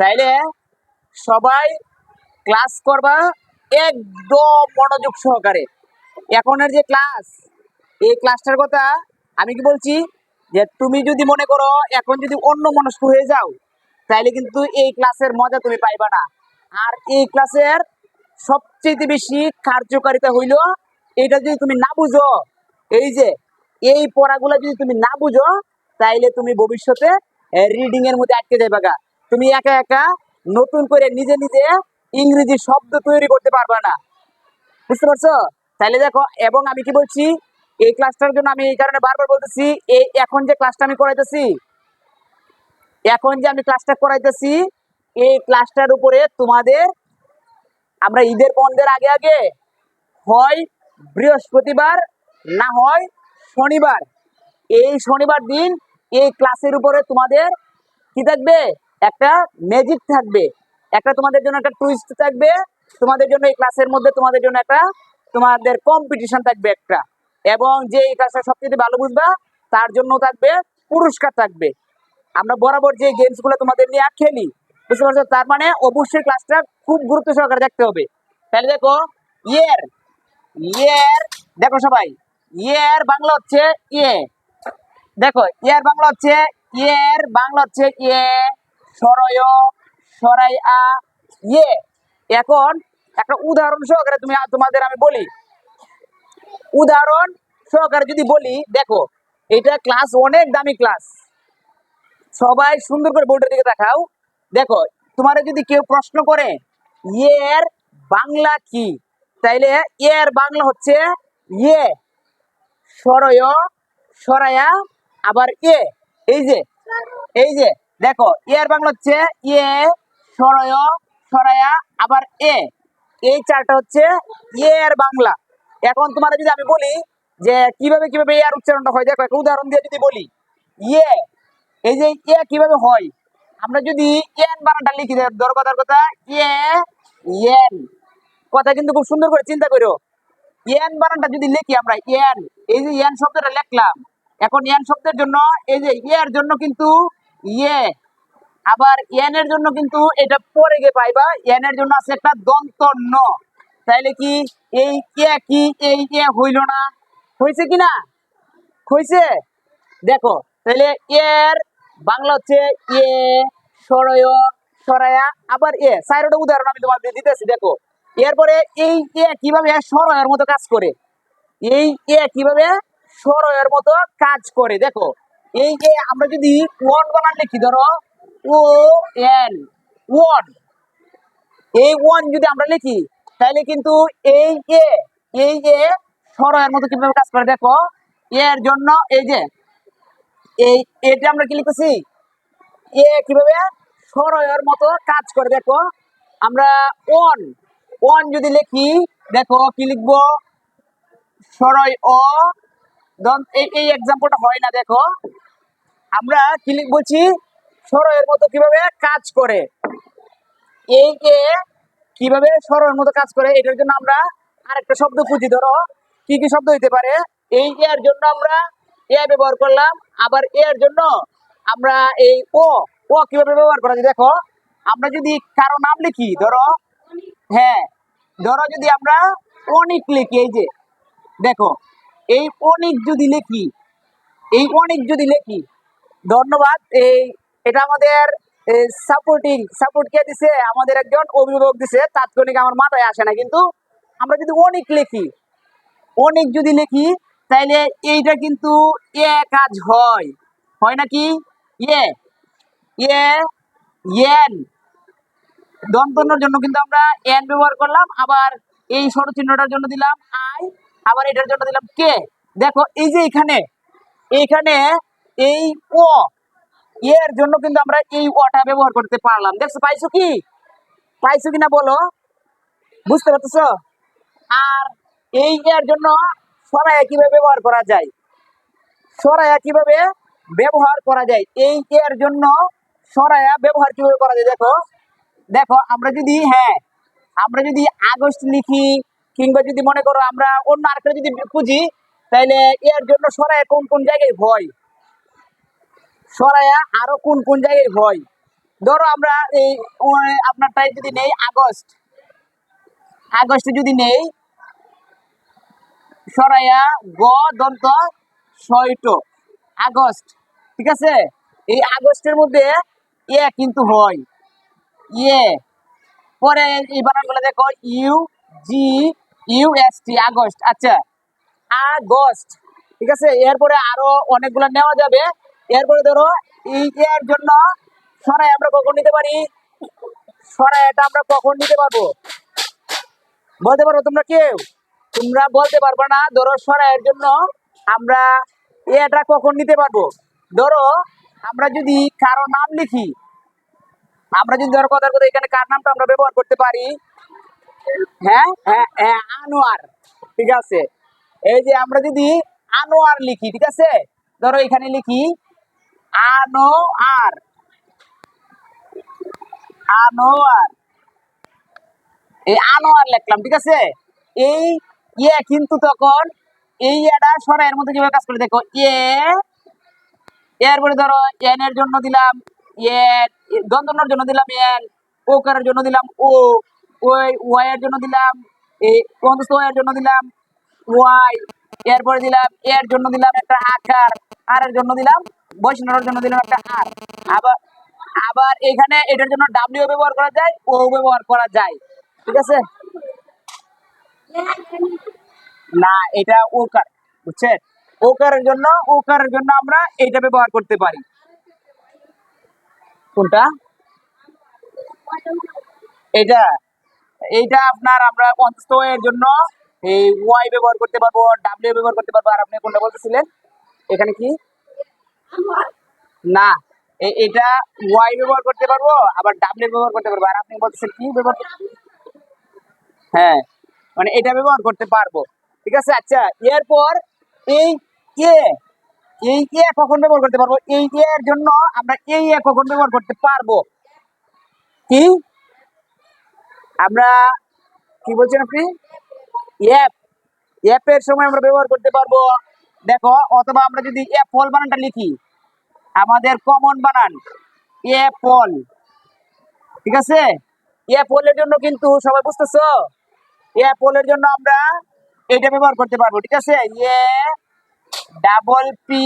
তাইলে সবাই ক্লাস করবা একদম মনোযোগ সহকারে। এখনের যে ক্লাস এই ক্লাসটার কথা আমি কি বলছি যে তুমি যদি মনে করো এখন যদি অন্য মনস্ক হয়ে যাও, তাইলে কিন্তু এই ক্লাসের মজা তুমি পাইবা না। আর এই ক্লাসের সবচেয়ে বেশি কার্যকারিতা হইল এটা যদি তুমি না বুঝো, এই যে এই পড়াগুলো যদি তুমি না বুঝো, তাইলে তুমি ভবিষ্যতে রিডিং এর মধ্যে আটকে গা। তুমি একা একা নতুন করে নিজে নিজে ইংরেজি শব্দ তৈরি করতে পারবা না। বুঝতে পারছ? তাইলে দেখো, এবং আমি কি বলছি? এই ক্লাসটার জন্য আমি এই কারণে বারবার বলতেছি, এই এখন যে ক্লাসটা আমি করাইতেছি, এখন যে আমি ক্লাসটা করাইতেছি, এই ক্লাসটার উপরে তোমাদের, আমরা ঈদের বন্ধের আগে আগে হয় বৃহস্পতিবার, না হয় শনিবার। এই শনিবার দিন এই ক্লাসের উপরে তোমাদের কি থাকবে? একটা ম্যাজিক থাকবে। একটা তোমাদের জন্য একটা টুইস্ট থাকবে। তোমাদের জন্য এই ক্লাসের মধ্যে তোমাদের জন্য একটা, তোমাদের কম্পিটিশন থাকবে একটা। এবং যে এই ক্লাসটা সবচেয়ে ভালো বুঝবা, তার জন্য থাকবে পুরস্কার থাকবে। আমরা বরাবর যে গেমসগুলো তোমাদের নিয়ে খেলি বুঝতে পারছ? তার মানে অবশ্যই ক্লাসটা খুব গুরুত্ব সহকারে দেখতে হবে। তাহলে দেখো ইয়ের ইয়ের দেখো সবাই ইয়ের বাংলা হচ্ছে ইয়ে দেখো ইয়ের বাংলা হচ্ছে ইয়ের বাংলা হচ্ছে ইয়ে ইয়ে। এখন একটা উদাহরণ সহকারে তুমি তোমাদের আমি বলি। উদাহরণ সহকারে যদি বলি, দেখো, এটা ক্লাস অনেক দামি ক্লাস সবাই সুন্দর করে বোর্ডের দিকে দেখাও দেখো, তোমার যদি কেউ প্রশ্ন করে, ইয়ের বাংলা কি? তাইলে এর বাংলা হচ্ছে ইয়ে। সরয়, সরায়া, আবার এ। এই যে এই যে দেখো এর বাংলা হচ্ছে ইয়ে সরয়, সরায়া, আবার এ। এই চারটা হচ্ছে এর বাংলা। এখন তোমার যদি আমি বলি যে কীভাবে কীভাবে এর উচ্চারণটা হয়, দেখো, একটা উদাহরণ দিয়ে যদি বলি। ইয়ে এই যে ইয়ে কীভাবে হয়? আমরা যদি এন বানানটা লিখি ধরো কথার কথা ইয়ে ইয়েন কথা কিন্তু খুব সুন্দর করে চিন্তা করো। ইয়েন বানানটা যদি লিখি আমরা ইয়েন এই যে ইয়েন শব্দটা লিখলাম। এখন ইয়েন শব্দের জন্য, এই যে ইয়ের জন্য কিন্তু ইয়ে। আবার ইয়েনের জন্য কিন্তু এটা পরে গিয়ে পাইবা। ইয়েনের জন্য আছে একটা দন্ত ন তাইলে কি এই ইয়ে কি? এই ইয়ে হইল না। হয়েছে কি না? হয়েছে দেখো তাহলে এর বাংলা হচ্ছে এ সরয়, সরায়া, আবার এ সাইরোটা উদাহরণ আমি তোমাদের দিতেছি, দেখো। এরপরে এই এ কীভাবে সরয়ের মতো কাজ করে? এই এ কীভাবে সরয়ের মতো কাজ করে? দেখো এই যে আমরা যদি ওয়ান বানান লিখি ধরো, ও এন ওয়ান এই ওয়ান যদি আমরা লিখি, তাহলে কিন্তু এই এ এই এ সরয়ের মতো কীভাবে কাজ করে দেখো, এর জন্য এই যে, এই, এটা আমরা কি লিখতেছি? এ কীভাবে সরয়ের মতো কাজ করে দেখো, আমরা ওয়ান ওয়ান যদি লিখি, দেখো কি লিখব? সরয় ও এই এই এক্সাম্পলটা হয় না, দেখো। আমরা কি বলছি সরয়ের মতো কীভাবে কাজ করে? এই যে কীভাবে সরয়ের মতো কাজ করে, এটার জন্য আমরা আরেকটা শব্দ খুঁজি, ধরো। কি কি শব্দ হইতে পারে? এই এর জন্য আমরা এ ব্যবহার করলাম, আবার এর জন্য আমরা এই ও ও কীভাবে ব্যবহার করা যায়? দেখো, আমরা যদি কারও নাম লিখি, ধরো হ্যাঁ ধরো যদি আমরা অনিক লিখি, এই যে, দেখো, এই অনিক যদি লিখি, এই অনেক যদি লিখি ধন্যবাদ। এই, এটা আমাদের সাপোর্টিং সাপোর্ট কে দিছে, আমাদের একজন অভিভাবক দিছে, তাৎক্ষণিক আমার মাথায় আসে না, কিন্তু আমরা যদি অনেক লিখি, অনেক যদি লিখি, তাইলে এইটা কিন্তু এ কাজ হয়। হয় নাকি? ইয়ে ইয়ে ইয়েন দন্তনের জন্য কিন্তু আমরা এন ব্যবহার করলাম, আবার এই চিহ্নটার জন্য দিলাম আই, আবার এটার জন্য দিলাম কে। দেখো, এই যে এখানে এইখানে এই ও, এর জন্য কিন্তু আমরা এই ওটা ব্যবহার করতে পারলাম। দেখছ, পাইছো কি? পাইছো কিনা বলো? বুঝতে পারতেছো? আর এই এর জন্য সরাইয়া কীভাবে ব্যবহার করা যায়? সরাইয়া কীভাবে ব্যবহার করা যায়? এই এর জন্য সরাইয়া ব্যবহার কীভাবে করা যায়? দেখো দেখো, আমরা যদি হ্যাঁ আমরা যদি আগস্ট লিখি, কিংবা যদি মনে করো আমরা অন্য আরেকটা যদি খুঁজি তাহলে এর জন্য সরাইয়া কোন কোন জায়গায় হয়? সরাইয়া আরও কোন কোন জায়গায় হয়? ধরো আমরা এই, ও- আপনারটাই যদি নেই, আগস্ট। আগস্টে যদি নেই, সরাইয়া গ, দন্ত, ছয়ট। আগস্ট, ঠিক আছে? এই আগস্টের মধ্যে এ কিন্তু হয়। ইয়ে পরে এই বানানগুলো দেখো, U, G, U, S, T, August. আচ্ছা আগস্ট, ঠিক আছে? এরপরে আরও অনেকগুলো নেওয়া যাবে। এরপরে ধরো, এই জন্য সরাই আমরা কখন নিতে পারি? সরাই এটা আমরা কখন নিতে পারব? বলতে পারব তোমরা কেউ? তোমরা বলতে পারবে না, ধরো সরাইয়ের জন্য আমরা এটা কখন নিতে পারব? ধরো, আমরা যদি কারও নাম লিখি, আমরা যদি ধরো কথার কথা, এখানে কার নামটা আমরা ব্যবহার করতে পারি? হ্যাঁ হ্যাঁ হ্যাঁ আনোয়ার, ঠিক আছে? এই যে আমরা যদি আনোয়ার লিখি, ঠিক আছে? ধরো এখানে লিখি আনোয়ার আনোয়ার এই আনোয়ার লিখলাম, ঠিক আছে? এই ইয়ে কিন্তু তখন এই এটা সরাইয়ের মধ্যে যেভাবে কাজ করে দেখো? এ, এরপরে ধরো এন এর জন্য দিলাম এন দন্তনের জন্য দিলাম এন ওকারের জন্য দিলাম ও, ওই ওয়াই এর জন্য দিলাম, এই ওয়াই এর জন্য দিলাম ওয়াই, এরপরে দিলাম এর জন্য দিলাম একটা আকার, আর এর জন্য দিলাম বৈষ্ণবের জন্য দিলাম একটা আর আবার আবার এখানে এটার জন্য ডাব্লিউ ব্যবহার করা যায় ও ব্যবহার করা যায়। ঠিক আছে? না, এটা ওকার বুঝছেন? ওকারের জন্য ওকারের জন্য আমরা এটা ব্যবহার করতে পারি। কোনটা? এটা, এইটা আপনার আমরা অন্তস্থ এর জন্য এই ওয়াই ব্যবহার করতে পারব ডাব্লিউ ব্যবহার করতে পারব। আর আপনি কোনটা বলতেছিলেন? এখানে কি? না এটা ওয়াই ব্যবহার করতে পারব, আবার ডাব্লিউ ব্যবহার করতে পারব। আর আপনি বলতেছেন কি ব্যবহার হ্যাঁ মানে এটা ব্যবহার করতে পারব। ঠিক আছে? আচ্ছা এরপর এই এ এই এ কখন ব্যবহার করতে পারব? এই এ এর জন্য আমরা এই এ কখন ব্যবহার করতে পারব? কি? আমরা কি বলছেন আপনি? অ্যাপ অ্যাপের সময় আমরা ব্যবহার করতে পারব। দেখো, অথবা আমরা যদি অ্যাপল বানানটা লিখি, আমাদের কমন বানান অ্যাপল ঠিক আছে? অ্যাপলের জন্য কিন্তু সবাই বুঝতেছো? অ্যাপলের জন্য আমরা এটা ব্যবহার করতে পারব, ঠিক আছে? এ ডাবল পি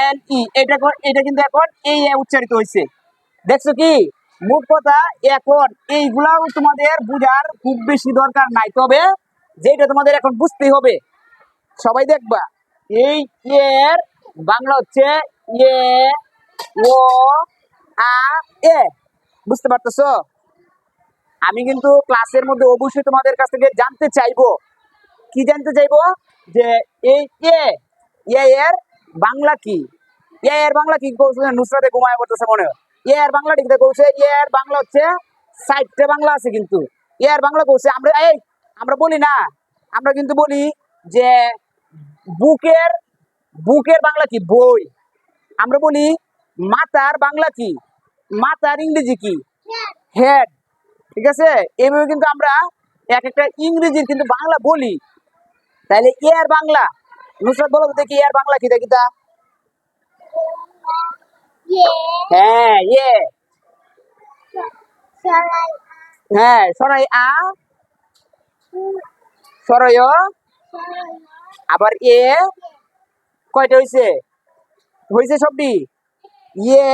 এল ই এটা এটা কিন্তু এখন এই উচ্চারিত হয়েছে। দেখছ কি? মোট কথা এখন এইগুলাও তোমাদের বুঝার খুব বেশি দরকার নাই, তবে যেটা তোমাদের এখন বুঝতেই হবে। সবাই দেখবা। এই এর বাংলা হচ্ছে এ, ও, আ, এ। বুঝতে পারতেছো? আমি কিন্তু ক্লাসের মধ্যে অবশ্যই তোমাদের কাছ থেকে জানতে চাইব। কি জানতে চাইব? যে এই এ এর বাংলা কি? এ এর বাংলা কি কৌশল নুসরাতে ঘুমায় পড়তেছে মনে হয়। এর বাংলা ঠিক কৌশল এ এর বাংলা হচ্ছে সাইডটা বাংলা আছে কিন্তু। এ এর বাংলা কৌশল আমরা, এই, আমরা বলি না। আমরা কিন্তু বলি যে বুকের বুকের বাংলা কি? বই। আমরা বলি, মাতার বাংলা কি? মাতার ইংরেজি কি? হেড ঠিক আছে? এইভাবে কিন্তু আমরা এক একটা ইংরেজির কিন্তু বাংলা বলি। তাহলে এর বাংলা। নুসরাত, বলো দেখি এর বাংলা কি? দেখি তা। হ্যাঁ ইয়ে হ্যাঁ সরাই আ। সরয় আবার এ, কয়টা হয়েছে হয়েছে সবটি? ইয়ে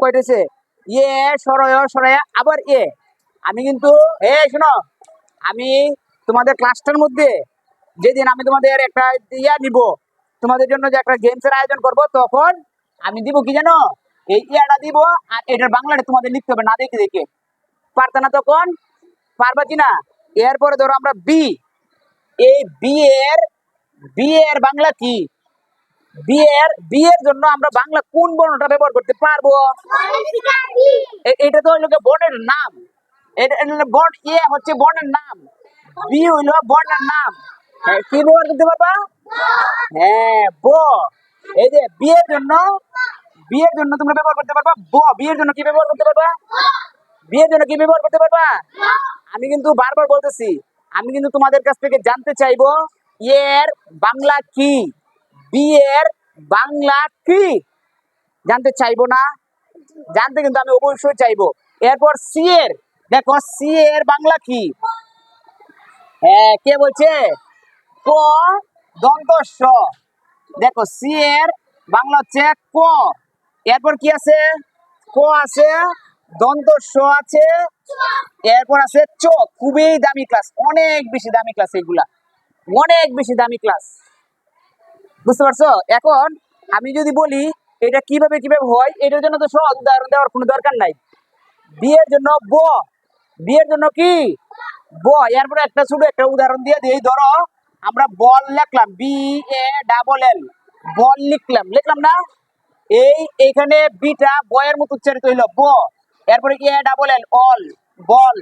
কয়টা হয়েছে ইয়ে সরয় সরয়, আবার এ। আমি কিন্তু, এ, শোনো, আমি তোমাদের ক্লাসটার মধ্যে যেদিন আমি তোমাদের একটা ইয়া নিব, তোমাদের জন্য যে একটা গেমসের আয়োজন করব, তখন আমি দিব কি জানো? এই ইয়াটা দিব, আর এটার বাংলাটা তোমাদের লিখতে হবে না দেখে দেখে। পারতে না তখন? পারবা কি না এরপরে ধরো আমরা বি এই বি এর বি এর বাংলা কি? বি এর বি এর জন্য আমরা বাংলা কোন বর্ণটা ব্যবহার করতে পারব? এটা তো হইল বর্ণের নাম। এটা বর্ণ এ হচ্ছে বর্ণের নাম। বি হইল বর্ণের নাম। হ্যাঁ, কি ব্যবহার করতে পারবা? হ্যাঁ ব। এই যে বিয়ের জন্য বিয়ের জন্য তোমরা ব্যবহার করতে পারবা ব। বিয়ের জন্য কি ব্যবহার করতে পারবা? বিয়ের জন্য কি ব্যবহার করতে পারবা? আমি কিন্তু বারবার বলতেছি আমি কিন্তু তোমাদের কাছ থেকে জানতে চাইব এর বাংলা কি? বিয়ের বাংলা কি? জানতে চাইব না? জানতে কিন্তু আমি অবশ্যই চাইব। এরপর সি এর, দেখো সি এর বাংলা কি? হ্যাঁ কে বলছে? ক দন্ত স দেখো সি এর বাংলা হচ্ছে ক। এরপর কি আছে? ক আছে দন্ত স আছে। এরপর আছে চোখ, খুবই দামি ক্লাস অনেক বেশি দামি ক্লাস এগুলা। অনেক বেশি দামি ক্লাস বুঝতে পারছ? এখন আমি যদি বলি, এটা কীভাবে কীভাবে হয়, এটার জন্য তো সহজ উদাহরণ দেওয়ার কোনো দরকার নাই। বিয়ের জন্য ব। বিয়ের জন্য কি? ব। এরপরে একটা ছোট একটা উদাহরণ দিয়ে দিই, ধরো আমরা বল লিখলাম বি এ ডাবল এল বল লিখলাম। লিখলাম না? এই এইখানে বিটা বয়ের মতো উচ্চারিত হইল, ব। এরপরে এ ডাবল এল অল বল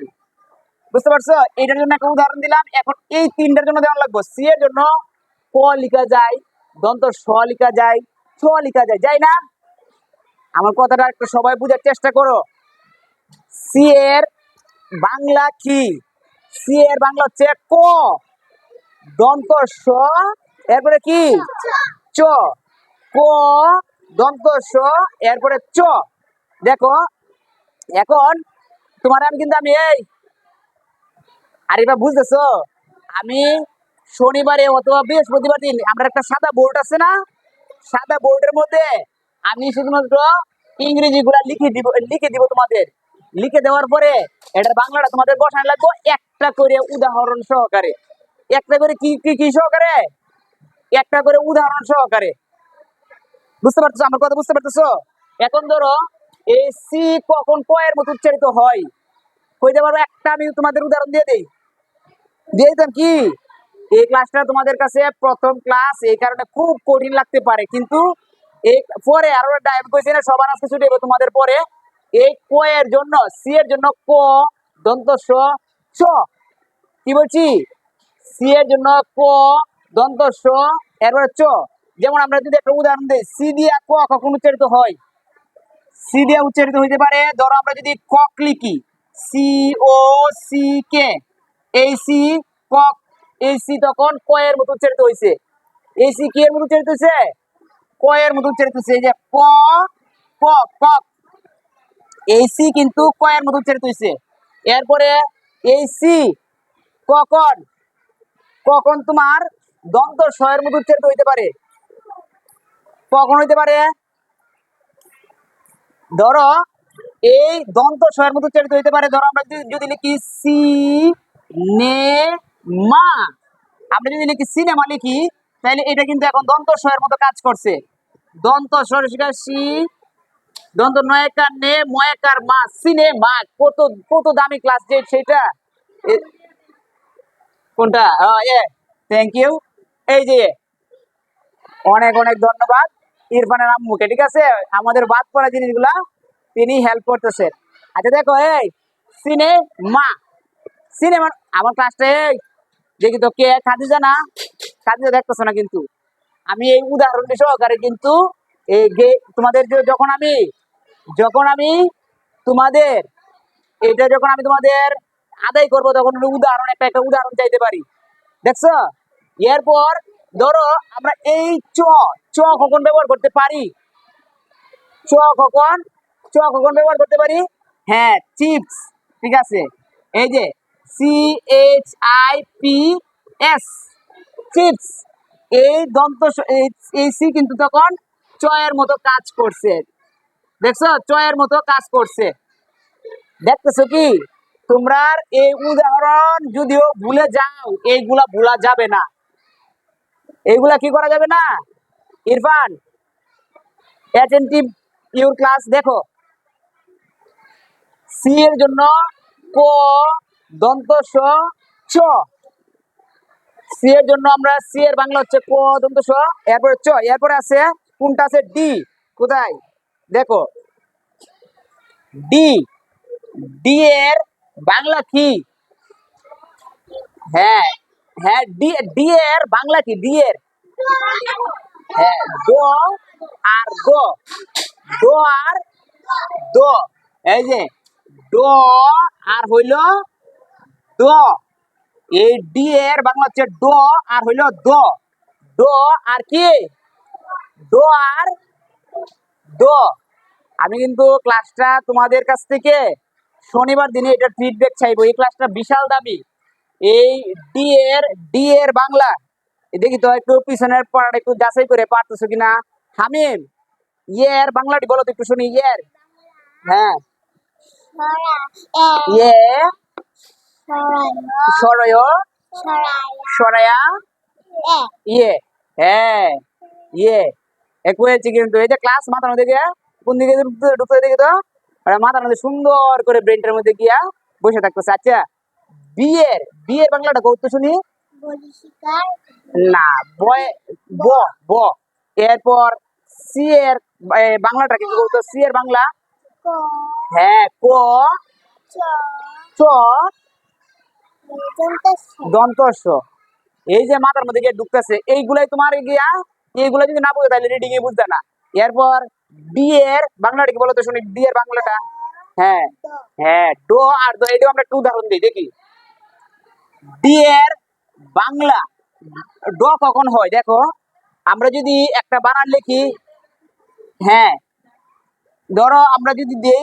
বুঝতে পারছ? এটার জন্য একটা উদাহরণ দিলাম। এখন এই তিনটার জন্য দেওয়া লাগবে। সি এর জন্য ক লিখা যায়, দন্ত স লিখা যায়, ছ লিখা যায়। যাই না? আমার কথাটা একটু সবাই বুঝার চেষ্টা করো। সি এর বাংলা কি? সি এর বাংলা হচ্ছে ক। দন্ত স, এরপরে কি? চ। ক, দন্ত স, এরপরে চ। দেখো এখন তোমার আমি কিন্তু আমি এই আর এবার বুঝতেছো? আমি শনিবারে অথবা বৃহস্পতিবার দিন আমরা একটা সাদা বোর্ড আছে না? সাদা বোর্ডের মধ্যে আমি শুধুমাত্র ইংরেজি গুলা লিখে দিব লিখে দিব তোমাদের। লিখে দেওয়ার পরে এটার বাংলাটা তোমাদের বসানো লাগবে একটা করে উদাহরণ সহকারে। একটা করে কি কি কি সহকারে? একটা করে উদাহরণ সহকারে। বুঝতে পারছ আমার কথা বুঝতে পারতেছো? এখন ধরো এই সি কখন ক এর মতো উচ্চারিত হয়? কইতে পারব একটা আমি তোমাদের উদাহরণ দিয়ে দিই। দিয়ে দিতাম কি? এই ক্লাসটা তোমাদের কাছে প্রথম ক্লাস এই কারণে খুব কঠিন লাগতে পারে। কিন্তু এই পরে আরও ডাইভ কইছি না, সবার আজকে ছুটি হবে তোমাদের পরে। এই ক এর জন্য সি এর জন্য ক, দন্ত স, চ। কি বলছি? সি এর জন্য ক, দন্ত স, এরপরে চ। যেমন আমরা যদি একটা উদাহরণ দিই সি দিয়া ক কখন উচ্চারিত হয়? সি দিয়ে উচ্চারিত হইতে পারে, ধরো আমরা যদি কক লিখি সি ও সি কে এই সি কক এই সি তখন ক এর মতো উচ্চারিত হয়েছে এই সি কি এর মতো উচ্চারিত হয়েছে ক এর মতো উচ্চারিত হয়েছে এই যে ক ক কক এই সি কিন্তু ক এর মতো উচ্চারিত হয়েছে এরপরে এই সি কখন? কখন তোমার দন্ত স এর মতো উচ্চারিত হইতে পারে? কখন হইতে পারে? ধরো, এই দন্ত স্বয়ের মতো উচ্চারিত হইতে পারে। ধরো, আমরা যদি- লিখি সি নে মা আমরা যদি লিখি সিনেমা লিখি, তাহলে এটা কিন্তু এখন দন্ত স্বয়ের মতো কাজ করছে। দন্ত স্বর সি। দন্ত নয়কার নে, ময়কার মা। সিনেমা। কত কত দামি ক্লাস যে সেটা। কোনটা? এ। থ্যাংক ইউ এই যে। অনেক অনেক ধন্যবাদ। ইরফানের আম্মুকে ঠিক আছে? আমাদের বাদ পড়া জিনিসগুলা তিনি হেল্প করতেছেন আচ্ছা দেখো, এই সিনে মা সিনেমা, আমার ক্লাসটা এই, দেখি তো কে, খাদিজা না? খাদিজা দেখতেছো না কিন্তু। আমি এই উদাহরণটি সহকারে কিন্তু এই গে- তোমাদের যখন আমি যখন আমি তোমাদের, এটা যখন আমি তোমাদের আদায় করব, তখন উদাহরণ, একটা একটা উদাহরণ চাইতে পারি। দেখছ? এরপর ধরো, আমরা এই চ চ কখন ব্যবহার করতে পারি? চ কখন? চ কখন ব্যবহার করতে পারি? হ্যাঁ চিপস, ঠিক আছে? এই যে C H I P S chips. এই দন্ত এই- সি কিন্তু তখন চয়ের মতো কাজ করছে। দেখছ? চয়ের মতো কাজ করছে। দেখতেছো কি? তোমরা এই উদাহরণ যদিও ভুলে যাও, এইগুলা ভুলা যাবে না। এইগুলা কি করা যাবে না? ইরফান অ্যাটেন্টিভ ইউর ক্লাস দেখো। সি এর জন্য ক, দন্ত, স, চ। সি এর জন্য আমরা সি এর বাংলা হচ্ছে ক, দন্ত, স, এরপরে চ, এরপরে আছে কোনটা আছে? ডি কোথায়? দেখো। ডি ডি এর বাংলা কি? হ্যাঁ। হ্যাঁ ডি ডি এর বাংলা কি? ডি হ্যাঁ দ আর গ। দ আর দ। এই যে, ড আর হইল দ। এই ডি এর বাংলা হচ্ছে ড আর হইল দ। ড আর কি? ড আর দ। আমি কিন্তু ক্লাসটা তোমাদের কাছ থেকে শনিবার দিনে এটা ফিডব্যাক চাইব। এই ক্লাসটা বিশাল দামি। এই ডি এর ডি এর বাংলা। দেখি তো একটু পিছনের পড়াটা একটু যাচাই করে পারতেছো কিনা? হামিম ইয়ের বাংলাটি বলো তো একটু শুনি ইয়ের হ্যাঁ। ইয়ে সরয়, সরায়া ইয়ে। হ্যাঁ ইয়ে। একটু হয়েছে কিন্তু, এই যে ক্লাস মাথার মধ্যে গিয়া, কোন দিকে ঢুকতে দেখি তো। মাথার মধ্যে সুন্দর করে ব্রেনটার মধ্যে গিয়া বসে থাকতেছে আচ্ছা। বিয়ের বিয়ের বাংলাটা কৌতো শুনি। না বয় ব ব। এরপর সি এর বাংলাটা কি কৌতো সি এর বাংলা? হ্যাঁ ক। চ। দন্তস্ব। এই যে মাথার মধ্যে গিয়ে ঢুকতেছে এইগুলাই তোমার গিয়া এইগুলা যদি না বুঝে তাহলে রিডিং এ বুঝতে না। এরপর ডি এর বাংলাটা কি বলো তো শুনি? ডি এর বাংলাটা। হ্যাঁ হ্যাঁ ডো আর দো এটাও আমরা একটু উদাহরণ দিই দেখি। ডি এর বাংলা ড কখন হয়? দেখো, আমরা যদি একটা বানান লিখি হ্যাঁ ধরো আমরা যদি দিই,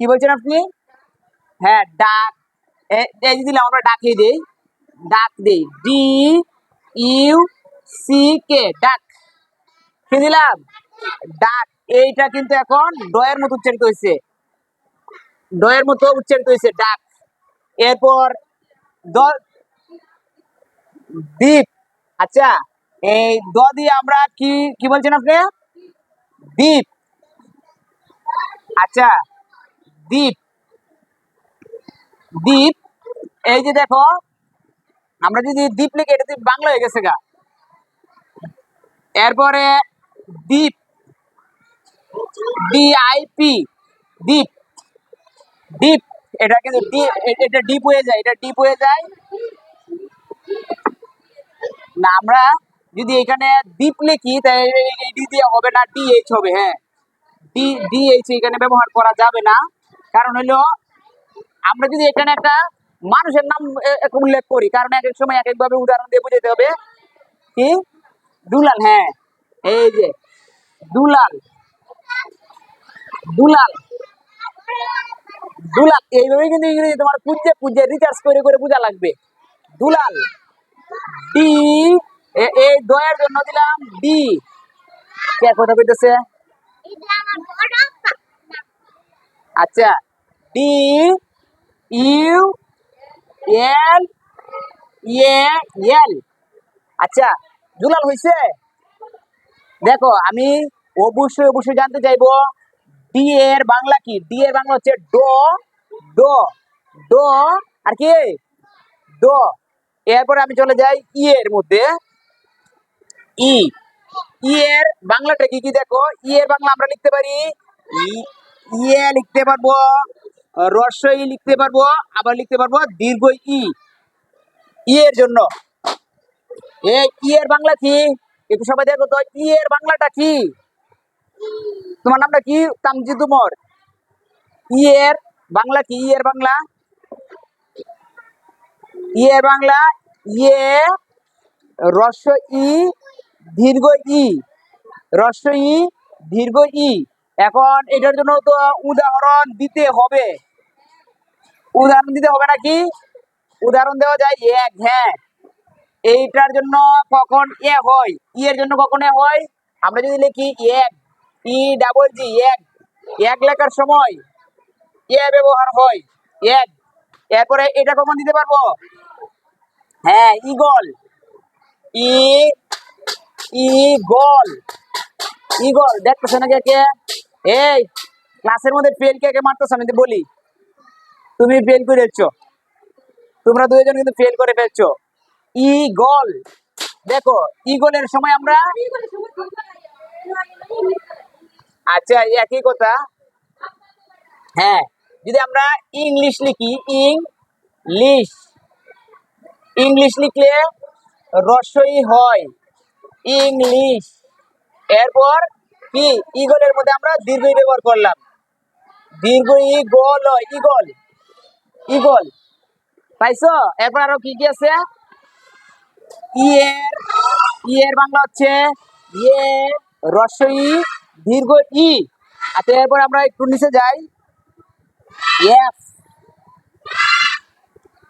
কি বলছেন আপনি? হ্যাঁ ডাক এই দিলাম, আমরা ডাকে দিই, ডাক দিই ডি ইউ সি কে ডাক, কি দিলাম? ডাক, এইটা কিন্তু এখন ডয়ের মতো উচ্চারিত হয়েছে ডয়ের মতো উচ্চারিত হয়েছে, ডাক, এরপর দ্বীপ। আচ্ছা এই দ দিয়ে আমরা কি কি বলছেন আপনি? দ্বীপ। আচ্ছা দ্বীপ। দ্বীপ, এই যে দেখো, আমরা যদি দ্বীপ লিখে, এটা দ্বীপ বাংলা হয়ে গেছে গা। এরপরে দ্বীপ। ডি আই পি দ্বীপ। ডিপ এটা কিন্তু এটা ডিপ হয়ে যায়, এটা ডিপ হয়ে যায়। না, আমরা যদি এখানে দ্বীপ লিখি তাই হবে না ডিএইচ হবে হ্যাঁ। ডি ডিএইচ এখানে ব্যবহার করা যাবে না। কারণ হলো, আমরা যদি এখানে একটা মানুষের নাম উল্লেখ করি, কারণ এক এক সময় এক একভাবে উদাহরণ দিয়ে বুঝাতে হবে কি? দুলাল হ্যাঁ। এই যে, দুলাল দুলাল দুলাল এইভাবে কিন্তু ইংরেজি তোমার পুজে পুজে রিচার্জ করে করে বোঝা লাগবে। দুলাল ডি। এই দয়ের জন্য দিলাম ডি। কে কথা কইতেছে? আচ্ছা ডি, ইউ, এল, এ, এল। আচ্ছা দুলাল হইছে? দেখো, আমি অবশ্যই অবশ্যই জানতে চাইব, ডি এর বাংলা কি? ডি এর বাংলা হচ্ছে ডো ডো ডো, আর কি? ডো। এরপরে আমি চলে যাই ই এর মধ্যে। ই। ই এর বাংলাটা কি কি দেখো? ই এর বাংলা আমরা লিখতে পারি। ই- ইয়ে লিখতে পারব রস্য ই লিখতে পারব, আবার লিখতে পারব দীর্ঘ ই। ই এর জন্য। এই ই এর বাংলা কি? একটু সবাই দেখো তো, ই এর বাংলাটা কি? তোমার নামটা কি? তামজিদ উমর। ই এর বাংলা কি? ই এর বাংলা? ই এর বাংলা ইয়ে রস্য ই, দীর্ঘ ই, রস্য ই, দীর্ঘ ই। এখন এটার জন্য তো উদাহরণ দিতে হবে। উদাহরণ দিতে হবে নাকি? উদাহরণ দেওয়া যায় এক হ্যাঁ। এইটার জন্য কখন এ হয়? ই এর জন্য কখন এ হয়? আমরা যদি লিখি এক, ই ডাবল জি এক। এক লেখার সময় এ ব্যবহার হয়, এক। এরপরে এটা কখন দিতে পারব? হ্যাঁ ইগল ই ইগল ইগল দেখতেছে না কে কে? এই, ক্লাসের মধ্যে ফেল কে কে মারতেছ আমি বলি। তুমি ফেল করে ফেলছো। তোমরা দুইজন কিন্তু ফেল করে ফেলছো। ইগল দেখো ইগলের সময় আমরা আচ্ছা একই কথা। হ্যাঁ যদি আমরা ইংলিশ লিখি, ইংলিশ। ইংলিশ লিখলে রসই হয়। ইংলিশ। এরপর কি? ইগলের মধ্যে আমরা দীর্ঘ ব্যবহার করলাম। দীর্ঘ ই গল হয়, ইগল ইগল পাইছো? এরপর আরও কি কি আছে? ইয়ের ইয়ের বাংলা হচ্ছে ইয়ে রসই দীর্ঘ ই। আচ্ছা এরপর আমরা একটু নিচে যাই। এফ।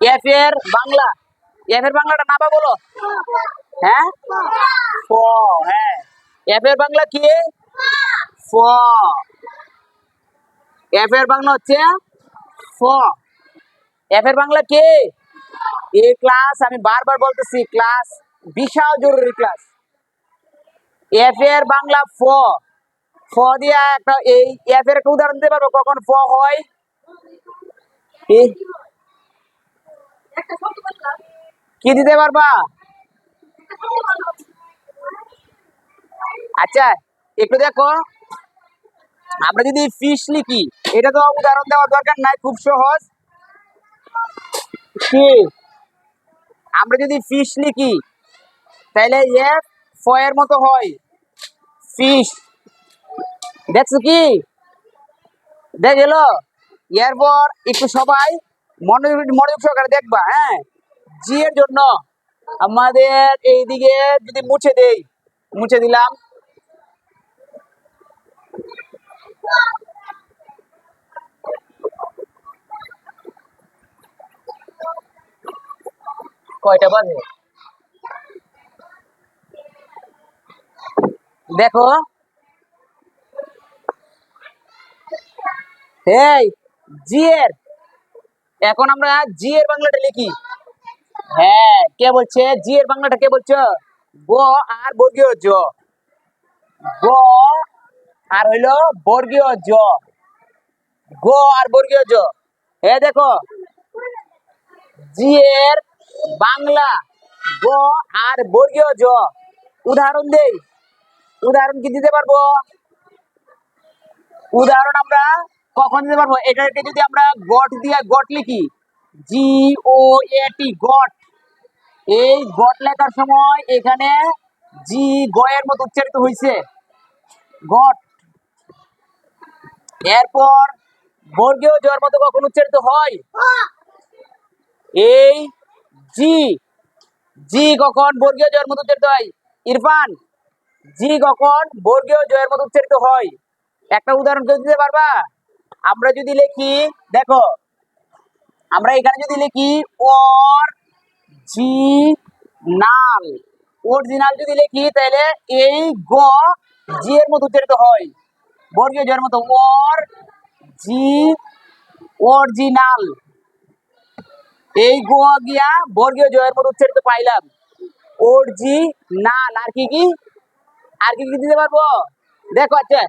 এফ এর বাংলা। এফ এর বাংলাটা না বা বলো। হ্যাঁ? ফ হ্যাঁ। এফ এর বাংলা কি? ফ। এফ এর বাংলা হচ্ছে ফ। এফ এর বাংলা কি? এই ক্লাস আমি বারবার বলতেছি ক্লাস বিশাল জরুরি ক্লাস এফ এর বাংলা ফ। ফ দিয়া একটা এই এফ এর একটা উদাহরণ দিতে পারব, কখন ফ হয়? কি? দিতে পারবা? আচ্ছা একটু দেখো। আমরা যদি ফিশ লিখি, এটা তো উদাহরণ দেওয়ার দরকার নাই, খুব সহজ। কি? আমরা যদি ফিশ লিখি তাহলে এফ ফ এর মতো হয়। ফিশ দেখছ কি? দেখ এলো। এরপর একটু সবাই মনোযোগ মনোযোগ সহকারে দেখবা হ্যাঁ? জি এর জন্য। আমাদের এইদিকে যদি মুছে দেই, মুছে দিলাম। কয়টা বাজে? দেখো। এই জি এর এখন আমরা জি এর বাংলাটা লিখি। হ্যাঁ কে বলছে? জি, এর বাংলাটা কে বলছো? গ আর বর্গীয় জ গ আর হইল বর্গীয় জ গ আর বর্গীয় জ এ দেখো, জি এর বাংলা, গ আর বর্গীয় জ উদাহরণ দেই। উদাহরণ কি দিতে পারব? উদাহরণ আমরা কখন দিতে পারব? এটাকে যদি আমরা গট দিয়ে গট লিখি, জি, ও, এ, টি, গট। এই গট লেখার সময় এখানে জি গয়ের মতো উচ্চারিত হয়েছে গট। এরপর বর্গীয় জয়ের মতো কখন উচ্চারিত হয়? এই জি। জি কখন বর্গীয় জয়ের মতো উচ্চারিত হয়? ইরফান, জি কখন বর্গীয় জয়ের মতো উচ্চারিত হয়? একটা উদাহরণ কেউ দিতে পারবা? আমরা যদি লিখি, দেখো, আমরা এখানে যদি লিখি ওর জি নাল অরিজিনাল যদি লিখি তাহলে এই গ জি এর মতো উচ্চারিত হয়। বর্গীয় জয়ের মতো। ওর জি অরিজিনাল এই গ গিয়া বর্গীয় জয়ের মতো উচ্চারিত পাইলাম। ওর জি নাল আর কি কি? আর কি কি দিতে পারব? দেখো আচ্ছা।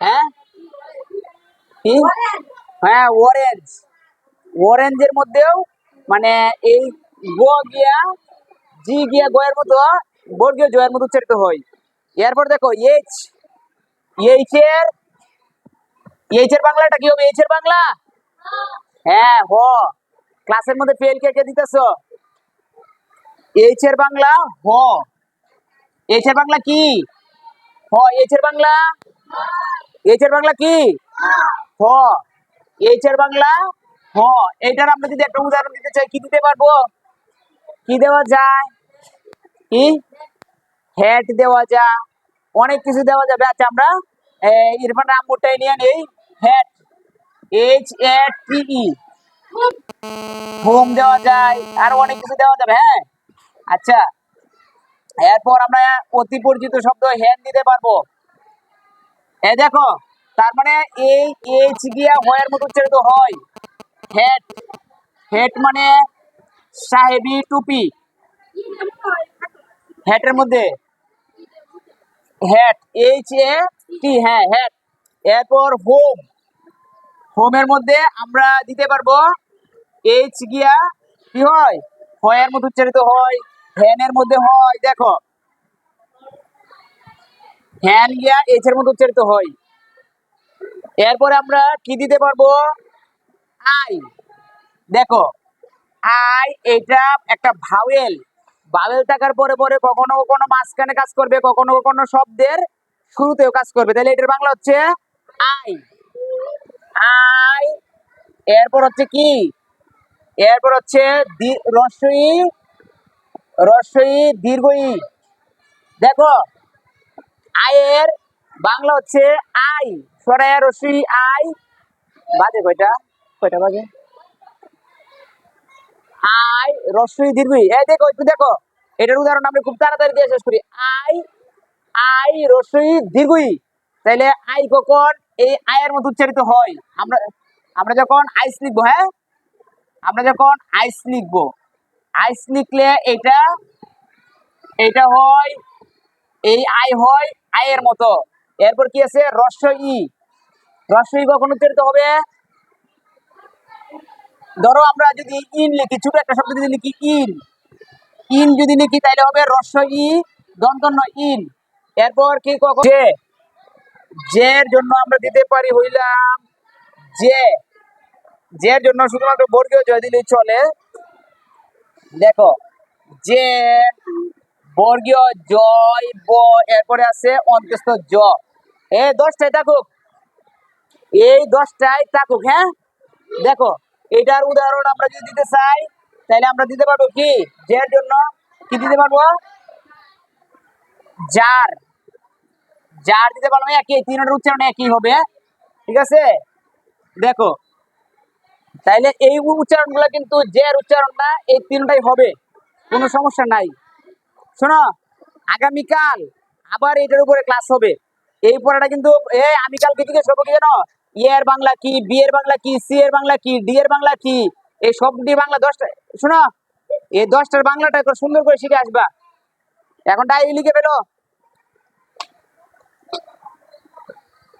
হ্যাঁ? হ্যাঁ অরেঞ্জ অরেঞ্জের মধ্যেও মানে এই গ গিয়া, জি গিয়া গয়ের মতো, বর্গীয় জয়ের মতো উচ্চারিত হয়। এরপর দেখো, এইচ এইচ এর এইচ এর বাংলাটা কি হবে? এইচ এর বাংলা? হ্যাঁ হ। ক্লাসের মধ্যে ফেল কে কে দিতেছ? এইচ এর বাংলা, হ। এইচ এর বাংলা কি? হ, এইচ এর বাংলা? এইচ এর বাংলা কি? হ। এইচ এর বাংলা, হ। এইটার আমরা যদি একটা উদাহরণ দিতে চাই, কি দিতে পারব? কি দেওয়া যায়? কি? হ্যাট দেওয়া যায়। অনেক কিছু দেওয়া যাবে। আচ্ছা আমরা ইরফান রামপুরটাই নিয়ে নেই। Hat H A T home দেওয়া যায়। আর অনেক কিছু দেওয়া যাবে হ্যাঁ? আচ্ছা এরপর আমরা অতি পরিচিত শব্দ হ্যান দিতে পারব। এ, দেখো, তার মানে এই এইচ গিয়া হয়ের মতো উচ্চারিত হয়। হেড হেড মানে সাহেবি টুপি। হ্যাটের মধ্যে? হ্যাট এইচ এ টি হ্যাঁ হ্যাট এরপর হোম হোমের মধ্যে আমরা দিতে পারব এইচ গিয়া কি হয়? হয়ের মধ্যে উচ্চারিত হয় হ্যানের মধ্যে হয়, দেখো। হ্যান গিয়া এইচ এর মতো উচ্চারিত হয়। এরপরে আমরা কি দিতে পারব? আই দেখো আই, এটা একটা ভাওয়েল। ভাওয়েল থাকার পরে পরে কখনো কখনো মাঝখানে কাজ করবে, কখনো কখনো শব্দের শুরুতেও কাজ করবে। তাহলে এটার বাংলা হচ্ছে আই। আই, এরপর হচ্ছে কি? এরপর হচ্ছে রস্বই রস্বই দীর্ঘই। দেখো আয়ের বাংলা হচ্ছে আই। সরাইয়া রশ্মি আই। বাজে কয়টা? কয়টা বাজে? আই, রশ্মি দীর্ঘই এই দেখো, একটু দেখো। এটার উদাহরণ আমি খুব তাড়াতাড়ি দিয়ে শেষ করি। আই আই, রশ্মি দীর্ঘই তাইলে আই কখন? এই আয়ের মতো উচ্চারিত হয়। আমরা আমরা যখন আইস লিখব হ্যাঁ? আমরা যখন আইস লিখব, আইস লিখলে এটা এটা হয়, এই আই হয় আয়ের মতো। এরপর কি আছে? রস্য ই রস্য ই কখন উচ্চারিত হবে? ধরো আমরা যদি ইন লিখি, ছোট একটা শব্দ যদি লিখি, ইন। ইন যদি লিখি তাহলে হবে রস্য ই দন্তন্য ইন। এরপর কি কখন যে জের জন্য আমরা দিতে পারি হইলাম যে জের জন্য শুধুমাত্র বর্গীয় জয় দিলেই চলে। দেখো যে বর্গীয় জয় ব, এরপরে আছে অন্ত্যস্ত জ। এই দশটায় থাকুক। এই দশটায় থাকুক হ্যাঁ? দেখো এটার উদাহরণ আমরা যদি দিতে চাই, তাহলে আমরা দিতে পারব কি? জের জন্য কি দিতে পারব? যার। যার দিতে পারব একই। তিনটার উচ্চারণ একই হবে। ঠিক আছে? দেখো, তাইলে এই উচ্চারণগুলো কিন্তু জের উচ্চারণটা এই তিনটাই হবে। কোনো সমস্যা নাই। শোনো, আগামীকাল আবার এটার উপরে ক্লাস হবে। এই পড়াটা কিন্তু এ আমি কালকে জিজ্ঞেস করব কি জানো? এর বাংলা কি বি এর বাংলা কি সি এর বাংলা কি ডি এর বাংলা কি? এই সবটি বাংলা দশটা, শোনো, এই দশটার বাংলাটা সুন্দর করে শিখে আসবা। এখন ডায়েরি লিখে ফেলো।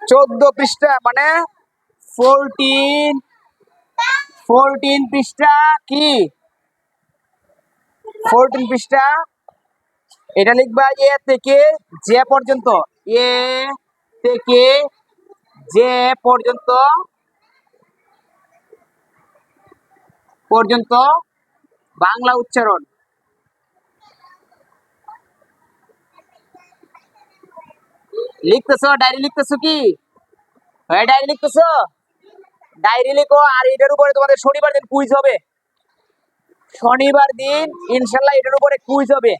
চোদ্দ পৃষ্ঠা মানে ফোরটিন ফোরটিন পৃষ্ঠা কি? ফোরটিন পৃষ্ঠা। এটা লিখবা এ থেকে যে পর্যন্ত। এ থেকে যে পর্যন্ত পর্যন্ত বাংলা উচ্চারণ। লিখতেছো? ডায়েরি লিখতেছো কি? ডায়েরি লিখতেছো? ডায়েরি লিখো, আর এটার উপরে তোমাদের শনিবার দিন কুইজ হবে। শনিবার দিন ইনশাল্লাহ এটার উপরে কুইজ হবে।